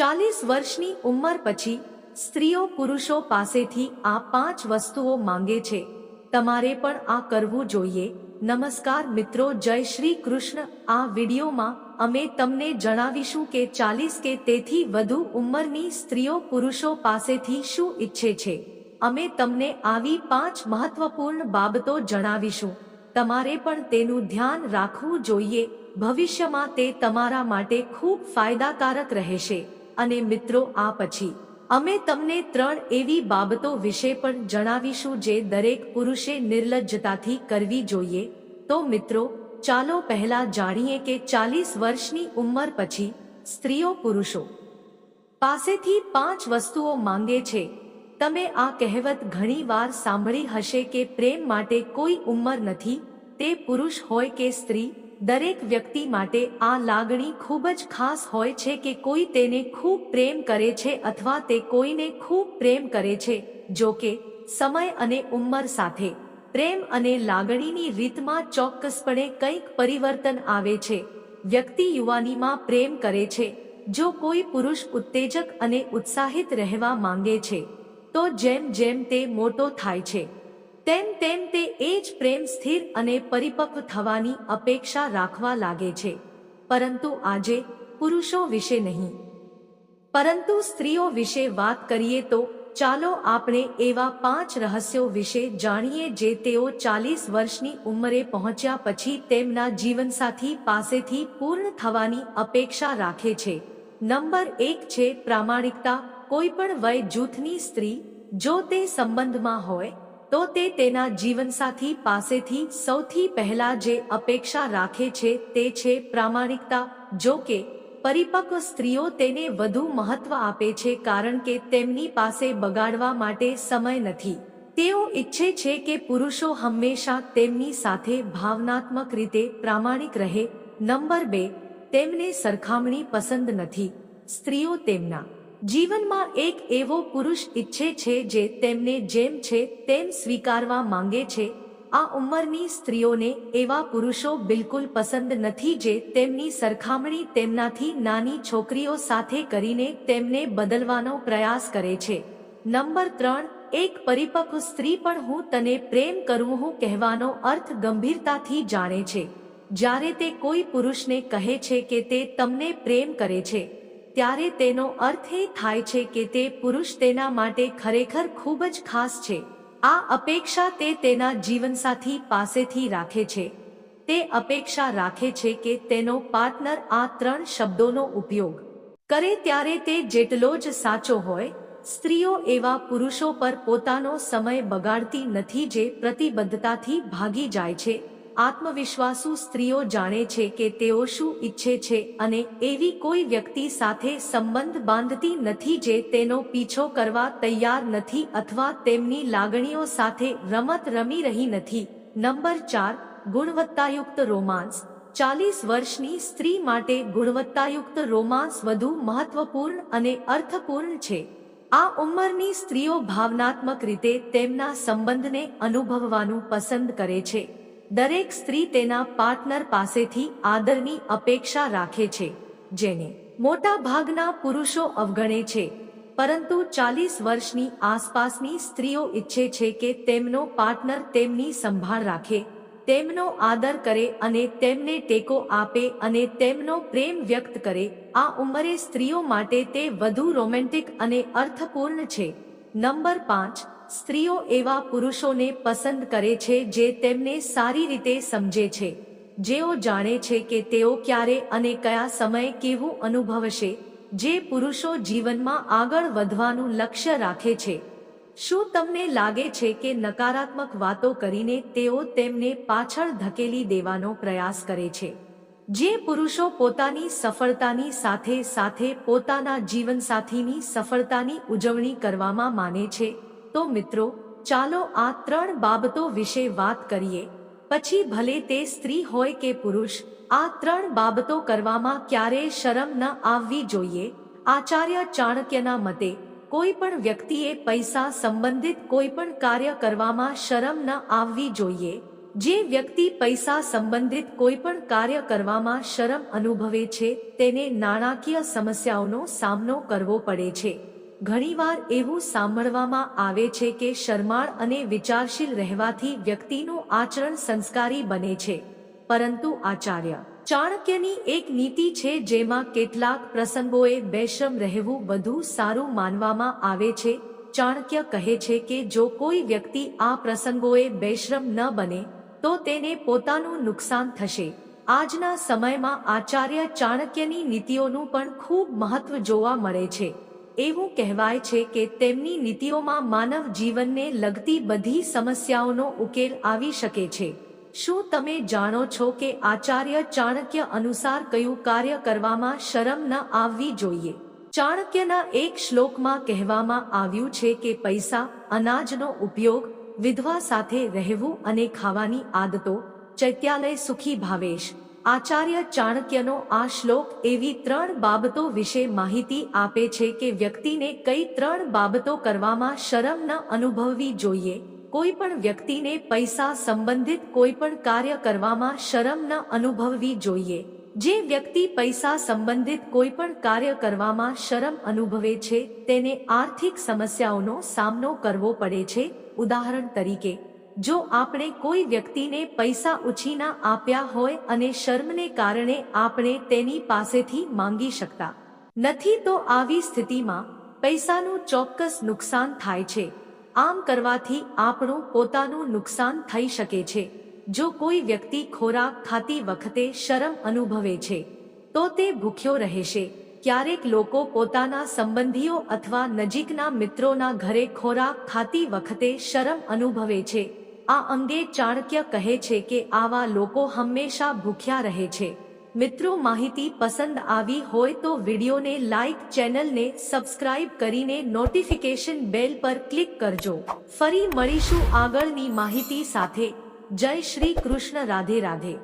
ચાલીસ વર્ષની ઉંમર પછી સ્ત્રીઓ પુરુષો પાસેથી આ પાંચ વસ્તુઓ માંગે છે. તમારે પણ આ કરવું જોઈએ. નમસ્કાર મિત્રો, જય શ્રી કૃષ્ણ. આ વિડીયોમાં અમે તમને જણાવીશું કે ચાલીસ કે તેથી વધુ ઉંમરની સ્ત્રીઓ પુરુષો પાસેથી શું ઈચ્છે છે. અમે તમને આવી પાંચ મહત્વપૂર્ણ બાબતો જણાવીશું. તમારે પણ તેનું ધ્યાન રાખવું જોઈએ. ભવિષ્યમાં તે તમારા માટે ખૂબ ફાયદાકારક રહેશે. અને મિત્રો, આ પછી. અમે તમને ત્રણ એવી બાબતો વિશે પણ જણાવીશું જે દરેક પુરુષે નિર્લજ્જતાથી કરવી જોઈએ. તો મિત્રો, ચાલો પહેલા જાણીએ કે ચાલીસ વર્ષની ઉંમર પછી સ્ત્રીઓ પુરુષો પાસેથી પાંચ વસ્તુઓ માંગે છે. તમે આ કહેવત ઘણીવાર સાંભળી હશે કે પ્રેમ માટે કોઈ ઉંમર નથી. તે પુરુષ હોય કે સ્ત્રી દરેક વ્યક્તિ માટે આ લાગણી ખૂબ જ ખાસ હોય છે કે કોઈ તેને ખૂબ પ્રેમ કરે છે અથવા તે કોઈને ખૂબ પ્રેમ કરે છે, જો કે સમય અને ઉંમર સાથે. પ્રેમ અને લાગણીની રીતમાં ચોક્કસપણે કંઈક પરિવર્તન આવે છે. વ્યક્તિ યુવાનીમાં પ્રેમ કરે છે. જો કોઈ પુરુષ ઉત્તેજક અને ઉત્સાહિત રહેવા માંગે છે, તો જેમ જેમ તે મોટો થાય છે. તેમ તેમ તે એ જ પ્રેમ સ્થિર અને પરિપક્વ થવાની અપેક્ષા રાખવા લાગે છે. પરંતુ આજે પુરુષો વિશે નહીં. પરંતુ સ્ત્રીઓ વિશે વાત કરીએ તો ચાલો આપણે એવા પાંચ રહસ્યો વિશે જાણીએ જે તેઓ ચાલીસ વર્ષની ઉંમરે પહોંચ્યા પછી તેમના જીવનસાથી પાસેથી પૂર્ણ થવાની અપેક્ષા રાખે છે. નંબર એક છે પ્રામાણિકતા. કોઈપણ વય જૂથની સ્ત્રી, જો તે સંબંધમાં હોય તો તે તેના જીવનસાથી પાસેથી સૌથી પહેલા જે અપેક્ષા રાખે છે તે છે પ્રામાણિકતા. જો કે, પરિપક્વ સ્ત્રીઓ તેને વધુ મહત્વ આપે છે કારણ કે તેમની પાસે બગાડવા માટે સમય નથી. તેઓ ઈચ્છે છે કે પુરુષો હંમેશા તેમની સાથે ભાવનાત્મક રીતે પ્રામાણિક રહે. નંબર બે, તેમને સરખામણી પસંદ નથી. સ્ત્રીઓ તેમના જીવનમાં એક એવો પુરુષ ઈચ્છે છે જે તેમને જેમ છે તેમ સ્વીકારવા માંગે છે. આ ઉંમરની સ્ત્રીઓને એવા પુરુષો બિલકુલ પસંદ નથી જે તેમની સરખામણી તેમનાથી નાની છોકરીઓ સાથે કરીને તેમને બદલવાનો પ્રયાસ કરે છે. નંબર ત્રણ, એક પરિપક્વ સ્ત્રી પણ હું તને પ્રેમ કરું હું કહેવાનો અર્થ ગંભીરતાથી જાણે છે. જ્યારે તે કોઈ પુરુષને કહે છે કે તે તમને પ્રેમ કરે છે. ત્યારે તેનો અર્થ એ થાય છે કે તે પુરુષ તેના માટે ખરેખર ખૂબ જ ખાસ છે. આ અપેક્ષા તે તેના જીવનસાથી પાસેથી રાખે છે. તે અપેક્ષા રાખે છે કે તેનો પાર્ટનર આ ત્રણ શબ્દોનો ઉપયોગ કરે ત્યારે તે જેટલો જ સાચો હોય. સ્ત્રીઓ એવા પુરુષો પર પોતાનો સમય બગાડતી નથી જે પ્રતિબદ્ધતાથી ભાગી જાય છે. આત્મવિશ્વાસુ સ્ત્રીઓ જાણે છે કે તેઓ શું ઈચ્છે છે અને એવી કોઈ વ્યક્તિ સાથે સંબંધ બાંધતી નથી જે તેનો પીછો કરવા તૈયાર નથી અથવા તેમની લાગણીઓ સાથે રમત રમી રહી નથી. નંબર ચાર, ગુણવત્તાયુક્ત રોમાન્સ ચાલીસ વર્ષની સ્ત્રી માટે ગુણવત્તાયુક્ત રોમાન્સ વધુ મહત્વપૂર્ણ અને અર્થપૂર્ણ છે. આ ઉંમરની સ્ત્રીઓ ભાવનાત્મક રીતે તેમના સંબંધને અનુભવવાનું પસંદ કરે છે. દરેક સ્ત્રી તેના પાર્ટનર પાસેથી આદરની અપેક્ષા રાખે છે, જેને મોટા ભાગના પુરુષો અવગણે છે. પરંતુ ચાલીસ વર્ષની આસપાસની સ્ત્રીઓ ઈચ્છે છે કે તેમનો પાર્ટનર તેમની સંભાળ રાખે, તેમનો આદર કરે અને તેમને ટેકો આપે અને તેમનો પ્રેમ વ્યક્ત કરે. આ ઉંમરે સ્ત્રીઓ માટે તે વધુ રોમેન્ટિક અને અર્થપૂર્ણ છે. નંબર પાંચ સ્ત્રીઓ એવા પુરુષોને પસંદ કરે છે જે તેમને સારી રીતે સમજે છે. જેઓ જાણે છે કે તેઓ ક્યારે અને કયા સમયે કેવું અનુભવશે, જે પુરુષો જીવનમાં આગળ વધવાનું લક્ષ્ય રાખે છે. શું તમને લાગે છે કે નકારાત્મક વાતો કરીને તેઓ તેમને પાછળ ધકેલી દેવાનો પ્રયાસ કરે છે? જે પુરુષો પોતાની સફળતાની સાથે સાથે પોતાના જીવનસાથીની સફળતાની ઉજવણી કરવામાં માને છે તો મિત્રો, ચાલો આ ત્રણ બાબતો વિશે વાત કરીએ. પછી ભલે તે સ્ત્રી હોય કે પુરુષ, આ ત્રણ બાબતો કરવામાં ક્યારેય શરમ ન આવવી જોઈએ. આચાર્ય ચાણક્યના મતે, કોઈ પણ વ્યક્તિએ પૈસા સંબંધિત કોઈ પણ કાર્ય કરવામાં શરમ ન આવવી જોઈએ. જે વ્યક્તિ પૈસા સંબંધિત કોઈ પણ કાર્ય કરવામાં શરમ અનુભવે છે, તેને નાણાકીય સમસ્યાઓનો સામનો કરવો પડે છે. ઘણીવાર એવું સાંભળવામાં આવે છે કે શરમાળ અને વિચારશીલ રહેવાથી વ્યક્તિનું આચરણ સંસ્કારી બને છે. પરંતુ આચાર્ય, ચાણક્યની એક નીતિ છે જેમાં કેટલાક પ્રસંગોએ બેશરમ રહેવું વધુ સારું માનવામાં આવે છે. ચાણક્ય કહે છે કે જો કોઈ વ્યક્તિ આ પ્રસંગોએ બેશ્રમ ન બને, તો તેને પોતાનું નુકસાન થશે. આજના સમયમાં આચાર્ય ચાણક્યની નીતિઓનું પણ ખૂબ મહત્વ જોવા મળે છે. એવું કહેવાય છે કે તેમની નીતિઓમાં માનવ જીવનને લગતી બધી સમસ્યાઓનો ઉકેલ આવી શકે છે. શું તમે જાણો છો કે આચાર્ય ચાણક્ય અનુસાર કયું કાર્ય કરવામાં શરમ ન આવવી જોઈએ? ચાણક્યના એક શ્લોકમાં કહેવામાં આવ્યું છે કે પૈસા, અનાજનો ઉપયોગ, વિધવા સાથે રહેવું અને ખાવાની આદતો, ચૈત્યાલય સુખી ભાવેશ. આચાર્ય ચાણક્યનો આ શ્લોક એવી ત્રણ બાબતો વિશે માહિતી આપે છે કે વ્યક્તિને કઈ ત્રણ બાબતો કરવામાં શરમ ન અનુભવવી જોઈએ. કોઈ પણ વ્યક્તિને પૈસા સંબંધિત કોઈ પણ કાર્ય કરવામાં શરમ ન અનુભવવી જોઈએ. જે વ્યક્તિ પૈસા સંબંધિત કોઈ પણ કાર્ય કરવામાં શરમ અનુભવે છે, તેને આર્થિક સમસ્યાઓનો સામનો કરવો પડે છે. ઉદાહરણ તરીકે જો આપણે કોઈ વ્યક્તિને પૈસા ઉછીના આપ્યા હોય અને શર્મને કારણે આપણે તેની પાસેથી માંગી શકતા નથી, તો આવી સ્થિતિમાં પૈસાનું ચોક્કસ નુકસાન થાય છે. આમ કરવાથી આપણું પોતાનું નુકસાન થઈ શકે છે. જો કોઈ વ્યક્તિ ખોરાક ખાતી વખતે શરમ અનુભવે છે, તો તે ભૂખ્યો રહેશે. ક્યારેક લોકો પોતાના સંબંધીઓ અથવા નજીકના મિત્રોના ઘરે ખોરાક ખાતી વખતે શરમ અનુભવે છે. આ અંગે ચાણક્ય કહે છે કે આવા લોકો હંમેશા ભૂખ્યા રહે છે. મિત્રો, માહિતી પસંદ આવી હોય તો વિડીયોને લાઇક ચેનલને સબસ્ક્રાઇબ કરીને નોટિફિકેશન બેલ પર ક્લિક કરજો. ફરી મળીશું આગળની માહિતી સાથે. જય શ્રી કૃષ્ણ, રાધે રાધે.